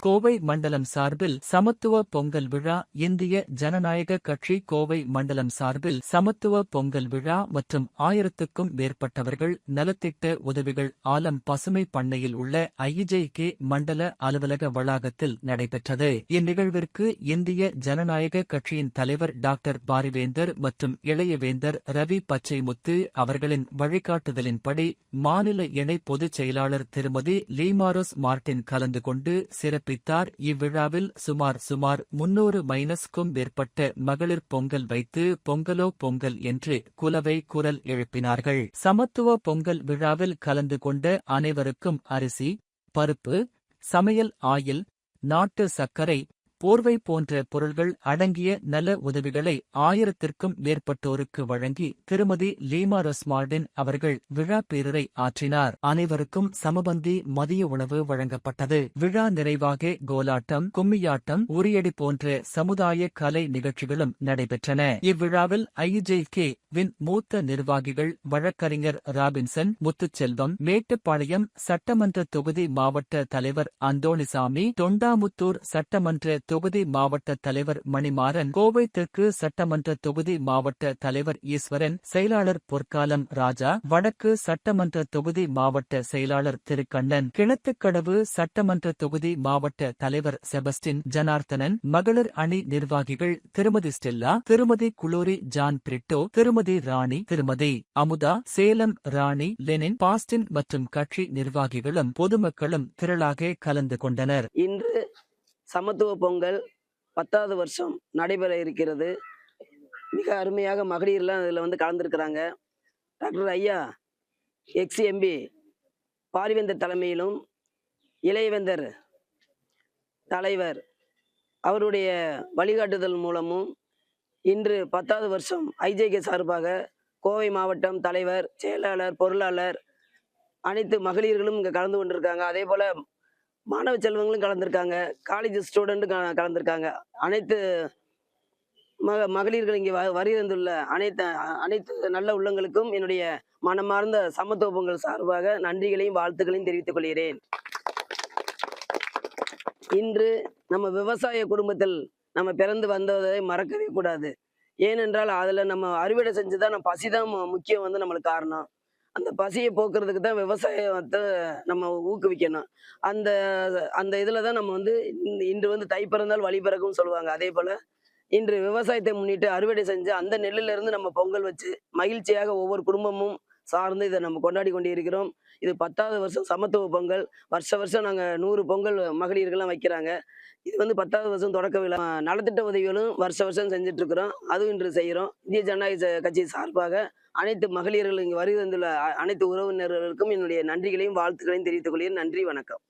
கோவை மண்டலம் சார்பில் சமத்துவ பொங்கல் விழா இந்திய ஜனநாயக கட்சி கோவை மண்டலம் சார்பில் சமத்துவ பொங்கல் விழா மற்றும் ஆயிரத்துக்கும் மேற்பட்டவர்கள் நலத்திட்ட உதவிகள் ஆலம் பசுமை பண்ணையில் உள்ள ஐஜேகே மண்டல அலுவலக வளாகத்தில் நடைபெற்றது. இந்நிகழ்விற்கு இந்திய ஜனநாயக கட்சியின் தலைவர் டாக்டர் பாரிவேந்தர் மற்றும் இளையவேந்தர் ரவி பச்சைமுத்து அவர்களின் வழிகாட்டுதலின்படி மாநில இணை பொதுச் செயலாளர் திருமதி லீமாரோஸ் மார்டின் கலந்து கொண்டு சிறப்பித்தார் இவ்விழாவில் சுமார் சுமார் முன்னூறு மைனஸ்க்கும் மேற்பட்ட மகளிர் பொங்கல் வைத்து பொங்கலோ பொங்கல் என்று குலவை குரல் எழுப்பினார்கள். சமத்துவ பொங்கல் விழாவில் கலந்து கொண்ட அனைவருக்கும் அரிசி பருப்பு சமையல் ஆயில் நாட்டு சர்க்கரை போர்வை போன்ற பொருள்கள் அடங்கிய நல உதவிகளை ஆயிரத்திற்கும் மேற்பட்டோருக்கு வழங்கி திருமதி லீமா ரஸ்மார்டின் அவர்கள் விழா பேரரை ஆற்றினார். அனைவருக்கும் சமபந்தி மதிய உணவு வழங்கப்பட்டது. விழா நிறைவாக கோலாட்டம் கும்மியாட்டம் உரியடி போன்ற சமுதாய கலை நிகழ்ச்சிகளும் நடைபெற்றன. இவ்விழாவில் ஐஜே கே வின் மூத்த நிர்வாகிகள் வழக்கறிஞர் ராபின்சன் முத்துச்செல்வம் மேட்டுப்பாளையம் சட்டமன்ற தொகுதி மாவட்ட தலைவர் அந்தோணிசாமி தொண்டாமுத்தூர் சட்டமன்ற தொகுதி மாவட்ட தலைவர் மணிமாறன். கோவை தெற்கு சட்டமன்ற தொகுதி மாவட்ட தலைவர் ஈஸ்வரன். செயலாளர் பொற்காலம் ராஜா. வடக்கு சட்டமன்ற தொகுதி மாவட்ட செயலாளர் திருக்கண்ணன். கிணத்துக்கடவு சட்டமன்ற தொகுதி மாவட்ட தலைவர் செபஸ்டின் ஜனார்த்தனன். மகளிர் அணி நிர்வாகிகள் திருமதி ஸ்டெல்லா திருமதி குளோரி ஜான் பிரிட்டோ திருமதி ராணி திருமதி அமுதா சேலம் ராணி லெனின் பாஸ்டின் மற்றும் கட்சி நிர்வாகிகளும் பொதுமக்களும் திரளாக கலந்து கொண்டனர். இன்று சமத்துவ பொங்கல் பத்தாவது வருஷம் நடைபெற இருக்கிறது. மிக அருமையாக மகளிர்லாம் இதில் வந்து கலந்துருக்கிறாங்க. டாக்டர் ஐயா எக்ஸ்எம்பி பாரிவேந்தர் தலைமையிலும் இளையவேந்தர் தலைவர் அவருடைய வழிகாட்டுதல் மூலமும் இன்று பத்தாவது வருஷம் ஐஜேகே சார்பாக கோவை மாவட்டம் தலைவர் செயலாளர் பொருளாளர் அனைத்து மகளிர்களும் இங்கே கலந்து கொண்டிருக்காங்க. அதே போல் மாணவ செல்வங்களும் கலந்துருக்காங்க. காலேஜ் ஸ்டூடெண்ட்டும் க கலந்துருக்காங்க. அனைத்து மக மகளிர்கள் இங்கே வ வருகை அனைத்து அனைத்து நல்ல உள்ளங்களுக்கும் என்னுடைய மனமார்ந்த சமத்துவ பொங்கல் சார்பாக நன்றிகளையும் வாழ்த்துக்களையும் தெரிவித்துக் கொள்கிறேன். இன்று நம்ம விவசாய குடும்பத்தில் நம்ம பிறந்து வந்ததை மறக்கவே கூடாது. ஏனென்றால் அதில் நம்ம அறுவடை செஞ்சு தான் நம்ம பசி தான் முக்கியம் வந்து நம்மளுக்கு காரணம். அந்த பசியை போக்குறதுக்கு தான் விவசாயத்தை நம்ம ஊக்குவிக்கணும். அந்த அந்த இதில் தான் நம்ம வந்து இன்று வந்து தை பிறந்தால் வழி பிறக்கும்னு சொல்லுவாங்க. அதே போல் இன்று விவசாயத்தை முன்னிட்டு அறுவடை செஞ்சு அந்த நெல்லிலிருந்து நம்ம பொங்கல் வச்சு மகிழ்ச்சியாக ஒவ்வொரு குடும்பமும் சார்ந்து இதை நம்ம கொண்டாடி கொண்டு இருக்கிறோம் இது பத்தாவது வருஷம் சமத்துவ பொங்கல். வருஷ வருஷம் நாங்கள் நூறு பொங்கல் மகளிர்கள்லாம் வைக்கிறாங்க. இது வந்து பத்தாவது வருஷம் தொடக்க விழா. நலத்திட்ட உதவிகளும் வருஷ வருஷம் செஞ்சுட்டு இருக்கிறோம் அதுவும் இன்று செய்கிறோம் இந்திய ஜனநாயக கட்சி சார்பாக அனைத்து மகளிர்கள் இங்கு வருகை வந்துள்ள அனைத்து உறவினர்களுக்கும் என்னுடைய நன்றிகளையும் வாழ்த்துக்களையும் தெரிவித்துக் கொள்கிறேன். நன்றி வணக்கம்.